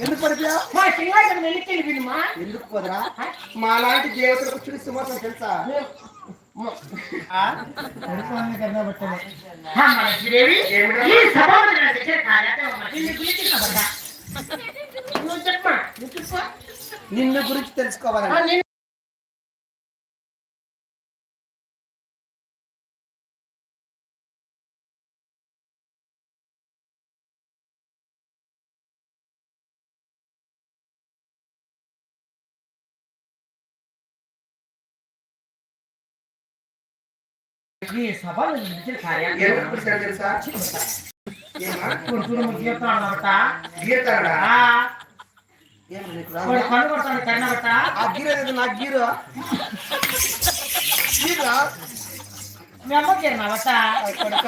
ఎందుకు పడిపోయా మా ఎందుకు పోదరా? మా లాంటి దేవతలకు చూసి సింహాసనం తెలుసా? ఆ? శ్రీదేవి ఏమిటో? గీతాడా ఆ, ఏం నీకు వాడు రాదా? కన్ను కొడతాడు కన్నబట్ట ఆ గీర ఏదో నా గీరు. గీరా? మీ అమ్మకి కొడక.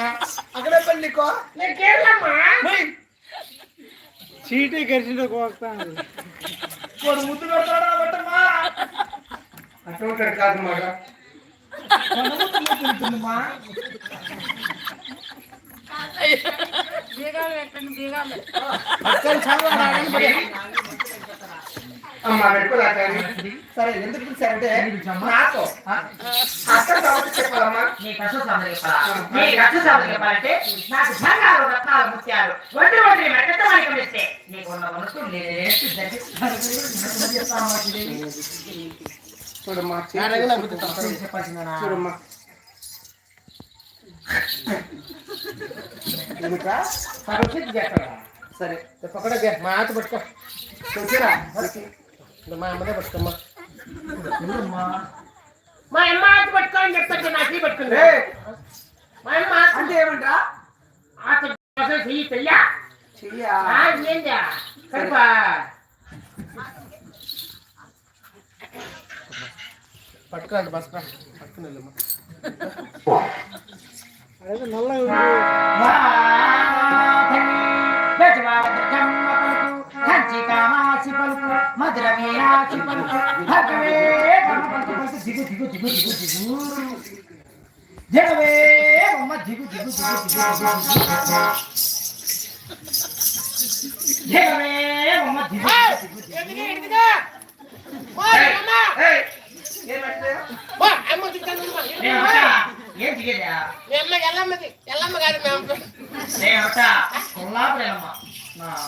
అక్కడే పెళ్ళికో నేను కేరళమ్మా? చీటీ గరిచిన కోస్తాను. ముద్దు పెడతాడు అటువంటి కాదు మాట తింటుందమ్మా అమ్మా పెట్టుకోదా సరే ఎందుకు పిలిచారంటే నాతో అక్కడ కాబట్టి చెప్పాలమ్మా నీ కష్ట సాధన చెప్పాలా నీ కష్ట సాధన చెప్పాలంటే నాకు బంగారు రత్నాలు ముత్యాలు ఒంటి ఒంటి మెట్ట మానికం ఇస్తే నీకు ఉన్న మనసు నేను చూడమ్మా చెప్పాల్సిందా చూడమ్మా ఎందుకా సరస్వతి చేస్తాడా సరే చెప్పకుండా మా ఆత పట్టుకో చూసిరా మా అమ్మదే పట్టుకోమ్మా మా అమ్మ ఆత పట్టుకో అని చెప్తాడు నాకు పట్టుకుంది ఏయ్, మా అమ్మ ఆత అంటే ఏమంటా ఆత కోసం చెయ్యి చెయ్యా చెయ్యా ఏందా కడుపా పట్టుకోండి బస్ పట్టుకుని అదే నల్లగా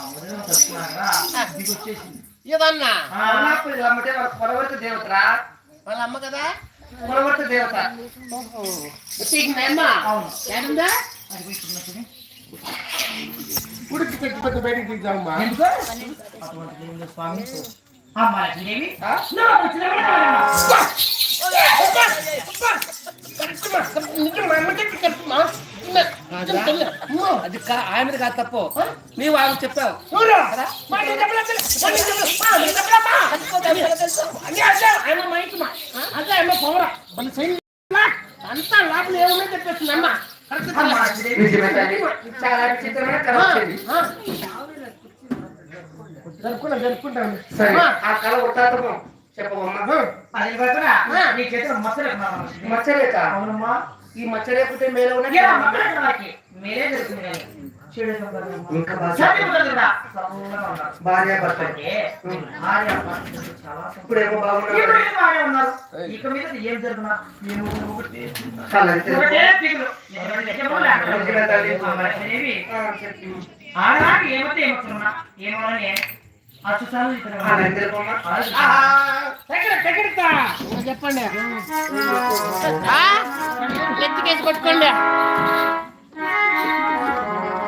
ఉదయం తప్పుకున్నాగా దిగు వచ్చేసింది. ఇదన్నా? పొలవర్తి దేవతరా? వాళ్ళ అమ్మ కదా? పొలవర్తి దేవత. అవును. బయటికి అటువంటి స్వామి అమ్మ లక్ష్మీదేవి చిన్నపిల్లవాడివమ్మా. అది ఆమెది కాదు తప్పు. నీవు ఆమె చెప్పావు. అంతా లోపల ఏమన్నా చెప్పేస్తుంది అమ్మ. చాలా విచిత్రమైన జరుపుకుంటా జరుపుకుంటాను సరే. ఆ కళ వృత్తాంతము చెప్పవమ్మా. అది పడుతున్నా నీ చేతిలో మచ్చలు మచ్చలేక? అవునమ్మా ఈ మచ్చలేకపోతే మేలు ఇలా ఉన్నది మీరే జరుగుతుంది. భార్య భర్త. ఇప్పుడేమో బాగున్నారు ఇక మీద ఏం జరుగుతున్నా ఏమైతే ఏమవుతున్నా చెప్పండి. ఎత్తికేసి కొట్టుకోండి.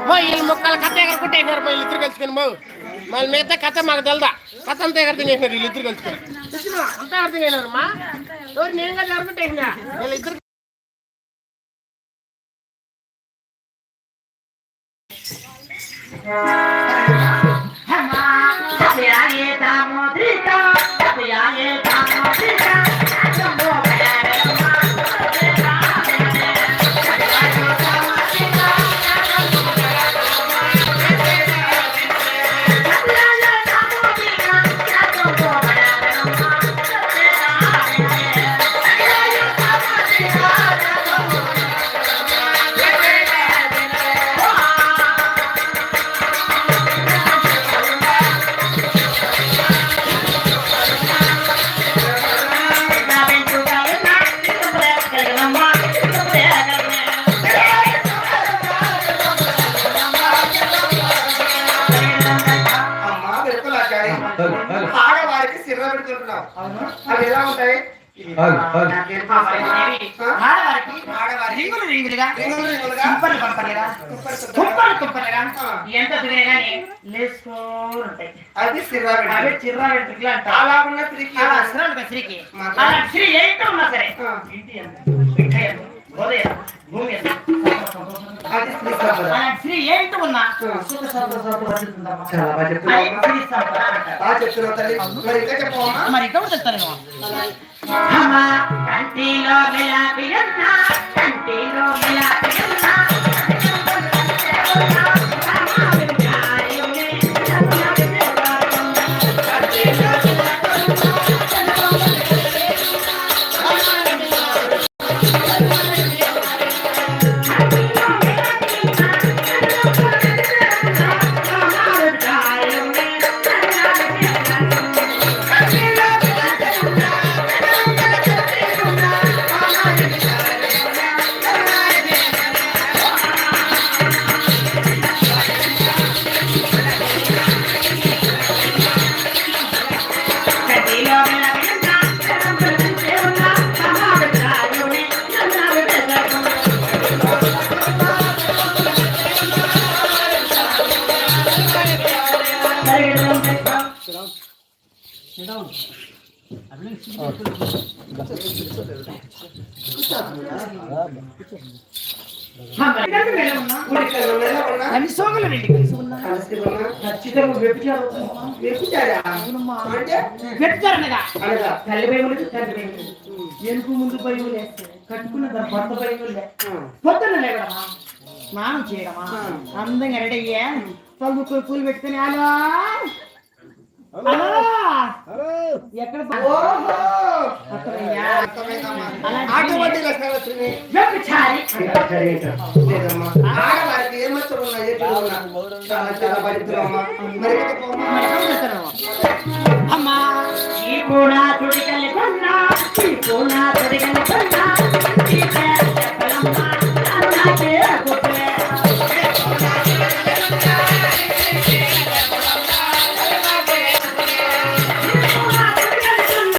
వీళ్ళు ముక్కలు కథ ఎగరకుంటే ఎగినారు వీళ్ళు ఇద్దరు కలుసుకొని బావు మళ్ళీ మిగతా కథ మాకు తెలదా? కథ అంతా ఎగర్థం చేసినారు వీళ్ళు ఇద్దరు అంతా అర్థం చేయలేరు మా నేను కదా ఎగరకుంటే Yeah. ఆడవారికి సిర్ర పెడుతున్నాం అవి ఎలా ఉంటాయి? రింగులు రింగులుగా తుంపర్లు తుంపర్లు ఎంత తినే కానీ ఉంటాయి అది సిర్రాబెట్టి. అవి చిర్రా వెంట్రుకలు అలా ఉన్న స్త్రీకి అలా అసలు స్త్రీకి అలా స్త్రీ ఏంటో ఉన్నా సరే ఇంటి ఎంత భూమి ఎంత అది స్త్రీ ఉన్నా చాలా బాగా తల్లి మరి ఇంకా మరి ఇక్కడ చెప్తాను కంటిలో అన్ని ఖచ్చితంగా? అంటే? అనగా తల్లి భయములు భయములు ఎనుకు ముందు భయములు కట్టుకున్న దాని భర్త భయములు లేవడమా? స్నానం చేయడమా? అందంగా రెడీ అయ్యా. చదువుకు పూలు పెట్టుకుని అలా. ఎక్కడ? అమ్మా. ఈ పూనా తుడికలి కొన్నా ఈ పూనా తుడికలి